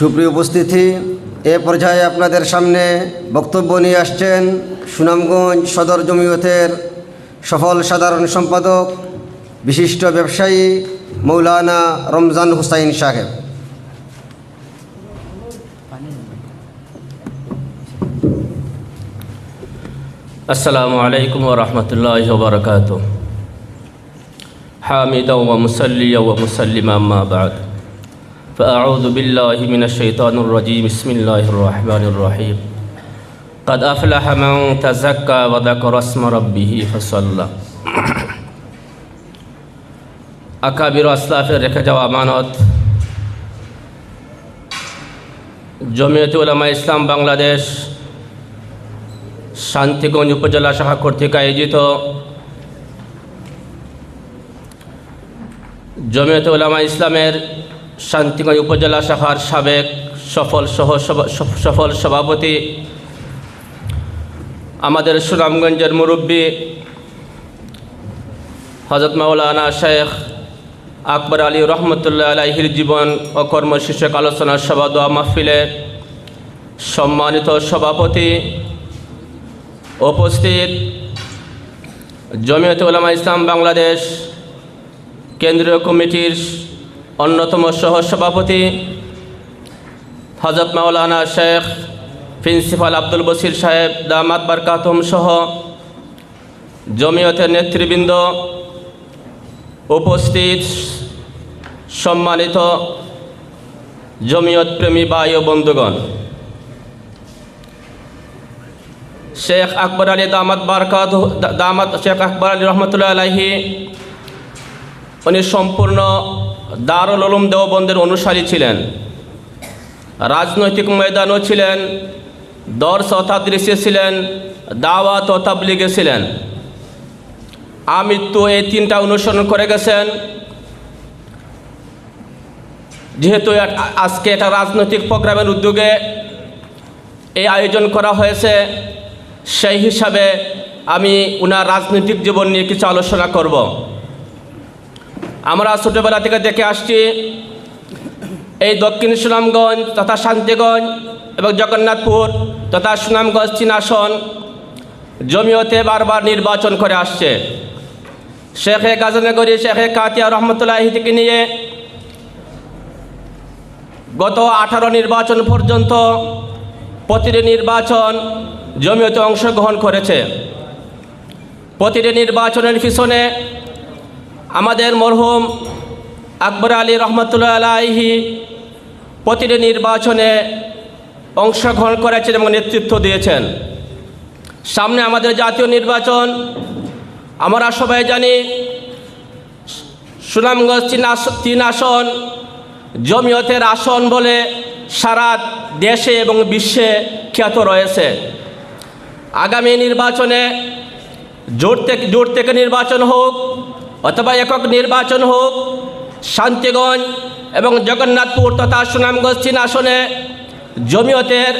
সুপ্রিয় উপস্থিতি, এ পর্যায়ে আপনাদের সামনে বক্তব্য নিয়ে আসছেন সুনামগঞ্জ সদর জমিয়তের সফল সাধারণ সম্পাদক, বিশিষ্ট ব্যবসায়ী মৌলানা রমজান হুসাইন সাহেব। আসসালামু আলাইকুম রহমতুল্লাহ বারকাত হামিদ ও মুসল্লি ও মুসল্লিমা আম্মা فأعوذ بالله من الشيطان الرجيم بسم الله الرحمن الرحيم قد أفلح من تزكى وذكر اسم ربه فصلى আকাবির আসলাফের রেখে যাওয়া আমানত জমিয়ত উলামা ইসলাম বাংলাদেশ শান্তিগঞ্জ উপজেলা শাখা কর্তৃক আয়োজিত জমিয়ত উলামা ইসলামের শান্তিগঞ্জ উপজেলা শাখার সাবেক সফল সহ সফল সভাপতি আমাদের সুনামগঞ্জের মুরব্বী হজরত মাওলানা শেখ আকবর আলী রহমতুল্লাহ আলাহির জীবন ও কর্ম শীর্ষক আলোচনা সভা দোয়া মাহফিলের সম্মানিত সভাপতি উপস্থিত জমিয়ত উলামা ইসলাম বাংলাদেশ কেন্দ্রীয় কমিটির অন্যতম সহ সভাপতি হজরত মাওলানা শেখ প্রিন্সিপাল আব্দুল বসির সাহেব, দামাত বারকাতম সহ জমিয়তের নেতৃবৃন্দ উপস্থিত সম্মানিত জমিয়ত প্রেমী ও বন্ধুগণ। শেখ আকবর আলী দামাত বারকাত দামাত শেখ আকবর আলী রহমতুল্লাহ আলাহি উনি সম্পূর্ণ দারুল উলুম দেওবন্দের অনুসারী ছিলেন। রাজনৈতিক ময়দানও ছিলেন, দর্শ ও তাদৃশে ছিলেন, দাওয়াত ও তাবলিগে ছিলেন। আমৃত্যু এই তিনটা অনুসরণ করে গেছেন। যেহেতু আজকে এটা রাজনৈতিক প্রোগ্রামের উদ্যোগে এই আয়োজন করা হয়েছে, সেই হিসাবে আমি উনার রাজনৈতিক জীবন নিয়ে কিছু আলোচনা করব। আমরা ছোটোবেলা থেকে দেখে আসছি, এই দক্ষিণ সুনামগঞ্জ তথা শান্তিগঞ্জ এবং জগন্নাথপুর তথা সুনামগঞ্জ চীনাসন জমিয়তে বারবার নির্বাচন করে আসছে। শেখে গাজনগরী শেখে কাতিয়া রহমতুল্লাহ থেকে নিয়ে গত আঠারো নির্বাচন পর্যন্ত প্রতিটি নির্বাচন জমিয়তে অংশগ্রহণ করেছে। প্রতিটি নির্বাচনের পিছনে আমাদের মরহুম আকবর আলী রহমতুল্লাহ আলাহি প্রতিটি নির্বাচনে অংশগ্রহণ করেছেন এবং নেতৃত্ব দিয়েছেন। সামনে আমাদের জাতীয় নির্বাচন, আমরা সবাই জানি সুনামগঞ্জ তিন তিন আসন, জমিয়তের আসন বলে সারা দেশে এবং বিশ্বে খ্যাত রয়েছে। আগামী নির্বাচনে জোট থেকে জোট থেকে নির্বাচন হোক অথবা একক নির্বাচন হোক, শান্তিগঞ্জ এবং জগন্নাথপুর তথা সুনামগঞ্জ তিন আসনে জমিয়তের,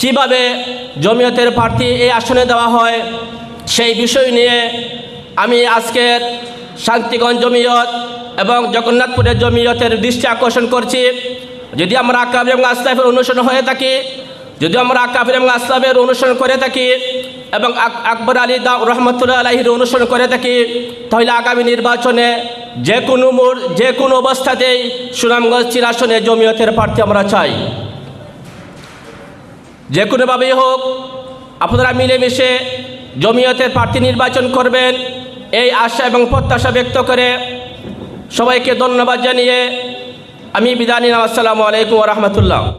কীভাবে জমিয়তের প্রার্থী এই আসনে দেওয়া হয় সেই বিষয় নিয়ে আমি আজকের শান্তিগঞ্জ জমিয়ত এবং জগন্নাথপুরের জমিয়তের দৃষ্টি আকর্ষণ করছি। যদি আমরা আকাব এবং আসলাফের অনুসরণ হয়ে থাকি, যদি আমরা আকাবির এবং আসলামের অনুসরণ করে থাকি এবং আকবর আলী দা রহমতুল্লাহ আলাহির অনুসরণ করে থাকি। তাহলে আগামী নির্বাচনে যে কোনো মোড়, যে কোনো অবস্থাতেই সুনামগঞ্জ চিরাসনে জমিয়তের প্রার্থী আমরা চাই। যে কোনোভাবেই হোক, আপনারা মিলেমিশে জমিয়তের প্রার্থী নির্বাচন করবেন। এই আশা এবং প্রত্যাশা ব্যক্ত করে সবাইকে ধন্যবাদ জানিয়ে আমি বিদায় নিলাম। আসসালামু আলাইকুম রহমতুল্লাহ।